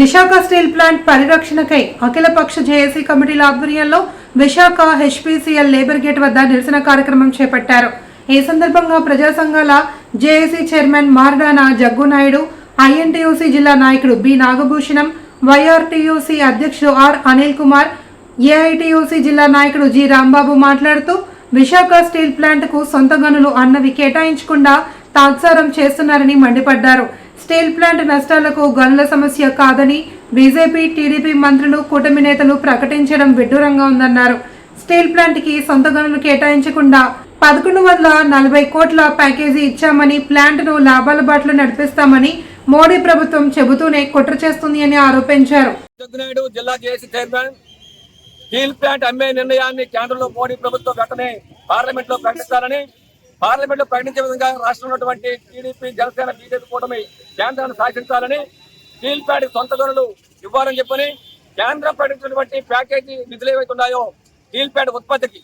Visakha steel plant పరిరక్షణకై అఖిలపక్ష JAC కమిటీల ఆధ్వర్యంలో విశాఖ హెచ్పిసిఎల్ లేబర్ గేట్ వద్ద నిరసన కార్యక్రమం చేపట్టారు. ఈ సందర్భంగా ప్రజా సంఘాల JAC chairman Mardana Jaggunaidu INTUC జిల్లా నాయకుడు బి నాగభూషణం వైఆర్టీయూసీ అధ్యక్షుడు ఆర్ అనిల్ కుమార్ ఏఐటీయూసీ జిల్లా నాయకుడు జి రాంబాబు మాట్లాడుతూ విశాఖ స్టీల్ ప్లాంట్కు సొంత గనులు అన్నవి కేటాయించకుండా తాత్సారం చేస్తున్నారని మండిపడ్డారు. స్టీల్ ప్లాంట్ నష్టాలకు గనుల సమస్య కాదని బీజేపీ టీడీపీ మంత్రులు కూటమి నేతలు ప్రకటించడం విడ్డూరంగా ఉందన్నారు. స్టీల్ ప్లాంట్కి సొంత గనులు కేటాయించకుండా పదకొండు వందల నలభై కోట్ల ప్యాకేజీ ఇచ్చామని ప్లాంట్ను లాభాల బాటలో నడిపిస్తామని మోడీ ప్రభుత్వం చెబుతూనే కుట్ర చేస్తుంది అని ఆరోపించారు. జిల్లా చైర్మన్ స్టీల్ ప్లాంట్ అమ్మే నిర్ణయాన్ని కేంద్రంలో మోడీ ప్రభుత్వం వెంటనే పార్లమెంట్లో ప్రకటిస్తారని పార్లమెంట్లో ప్రకటించే విధంగా రాష్ట్రంలో ఉన్నటువంటి టీడీపీ జనసేన బీజేపీ కూటమి కేంద్రాన్ని శాసించాలని స్టీల్ ప్యాడ్ సొంత ధరలు ఇవ్వాలని చెప్పని కేంద్రం ప్రకటించినటువంటి ప్యాకేజీ నిధులు ఏవైతే ఉన్నాయో స్టీల్ ప్యాడ్ ఉత్పత్తికి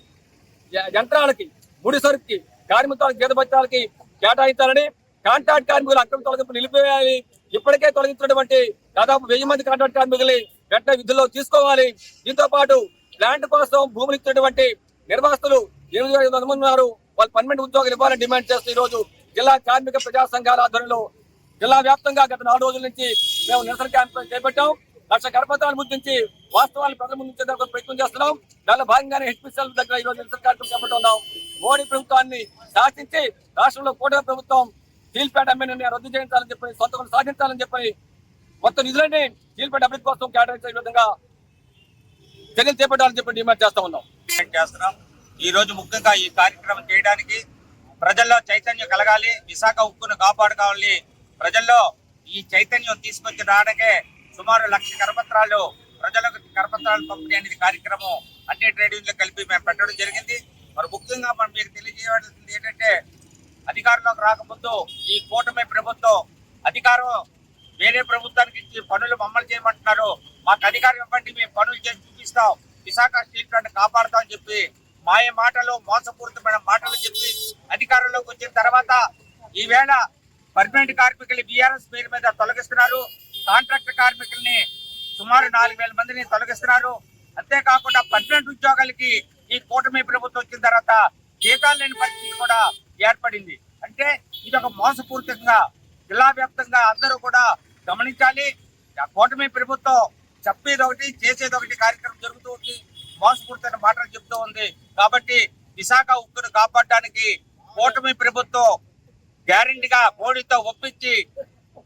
యంత్రాలకి ముడి సరుకుకి కార్మికులకు గీత కేటాయించాలని కాంట్రాక్ట్ కార్మికుల అక్రమ తొలగింపు నిలిపివేయాలి ఇప్పటికే తొలగించినటువంటి దాదాపు వెయ్యి మంది కాంట్రాక్ట్ కార్మికుల్ని వెంటనే విధుల్లో తీసుకోవాలి. దీంతో పాటు ప్లాంట్ కోసం భూములు ఇచ్చినటువంటి నిర్వాస్తులు ఎనిమిది వేల ఐదు వందల మంది ఉన్నారు. వాళ్ళు పర్మనెంట్ ఉద్యోగాలు ఇవ్వాలని డిమాండ్ చేస్తూ ఈ రోజు జిల్లా కార్మిక ప్రజా సంఘాల ఆధ్వర్యంలో జిల్లా వ్యాప్తంగా గత నాలుగు రోజుల నుంచి మేము నిరసన క్యాంప్ చేపట్టాం. లక్ష కరపత్రాలు ముద్రించి వాస్తవాలను ప్రజల ముందు ప్రయత్నం చేస్తున్నాం. దానిలో భాగంగానే హెచ్పిసిఎల్ దగ్గర ఈ రోజు నిరసన కార్యక్రమం చేపట్టున్నాం మోడీ ప్రభుత్వాన్ని శాసించి రాష్ట్రంలో కూటమి ప్రభుత్వం స్టీల్ ఎమ్మెల్యే రద్దు చేయించాలని చెప్పి సొంత సాధించాలని చెప్పి మొత్తం నిధులని స్టీల్ అభివృద్ధి కోసం కేటాయించే విధంగా చర్యలు చేపట్టాలని చెప్పి డిమాండ్ చేస్తా ఉన్నాం. డిమాండ్ చేస్తున్నాం. ఈ రోజు ముఖ్యంగా ఈ కార్యక్రమం చేయడానికి ప్రజల్లో చైతన్యం కలగాలి విశాఖ ఉక్కును కాపాడుకోవాలి. ప్రజల్లో ఈ చైతన్యం తీసుకొచ్చి రావడానికే సుమారు లక్ష కరపత్రాలు ప్రజలకు కరపత్రాలు పంపిణీ అనేది కార్యక్రమం అన్ని ట్రేడ్ యూనియన్లు కలిపి మేము పెట్టడం జరిగింది. మరి ముఖ్యంగా మనం మీకు తెలియజేయవలసింది ఏంటంటే అధికారంలోకి రాకముందు ఈ కూటమి ప్రభుత్వం అధికారం వేరే ప్రభుత్వానికి ఇచ్చి పనులు మమ్మల్ని చేయమంటున్నారు. మాకు అధికారం ఇవ్వండి మేము పనులు చేసి చూపిస్తాం. విశాఖ స్టీల్ ప్లాంట్ కాపాడుతాం అని చెప్పి మాయ మాటలు మోసపూరితమైన మాటలు చెప్పి అధికారంలోకి వచ్చిన తర్వాత ఈవేళ పర్మనెంట్ కార్మికులు బీఆర్ఎస్ పేరు మీద తొలగిస్తున్నారు. కాంట్రాక్ట్ కార్మికుల్ని సుమారు నాలుగు వేల మందిని తొలగిస్తున్నారు. అంతేకాకుండా పర్మనెంట్ ఉద్యోగాలకి ఈ కూటమి ప్రభుత్వం వచ్చిన తర్వాత జీతాలు లేని పరిస్థితి కూడా ఏర్పడింది. అంటే ఇది ఒక మోసపూరితంగా జిల్లా వ్యాప్తంగా అందరూ కూడా గమనించాలి. ఆ కూటమి ప్రభుత్వం చెప్పేది ఒకటి చేసేది ఒకటి కార్యక్రమం జరుగుతూ ఉంది. మోసపూరితమైన మాటలు చెప్తూ ఉంది. కాబట్టి విశాఖ ఉక్కును కాపాడడానికి కూటమి ప్రభుత్వం గ్యారంటీగా మోడీతో ఒప్పించి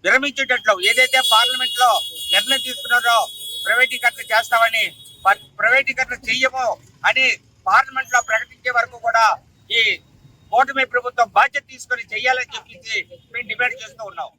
విరమించేటట్లు ఏదైతే పార్లమెంట్లో నిర్ణయం తీసుకున్నారో ప్రైవేటీకరణ చేస్తామని ప- ప్రైవేటీకరణ చెయ్యము అని పార్లమెంట్లో ప్రకటించే వరకు కూడా ఈ కూటమి ప్రభుత్వం బాధ్యత తీసుకొని చెయ్యాలని చెప్పేసి మేము డిమాండ్ చేస్తూ ఉన్నాం.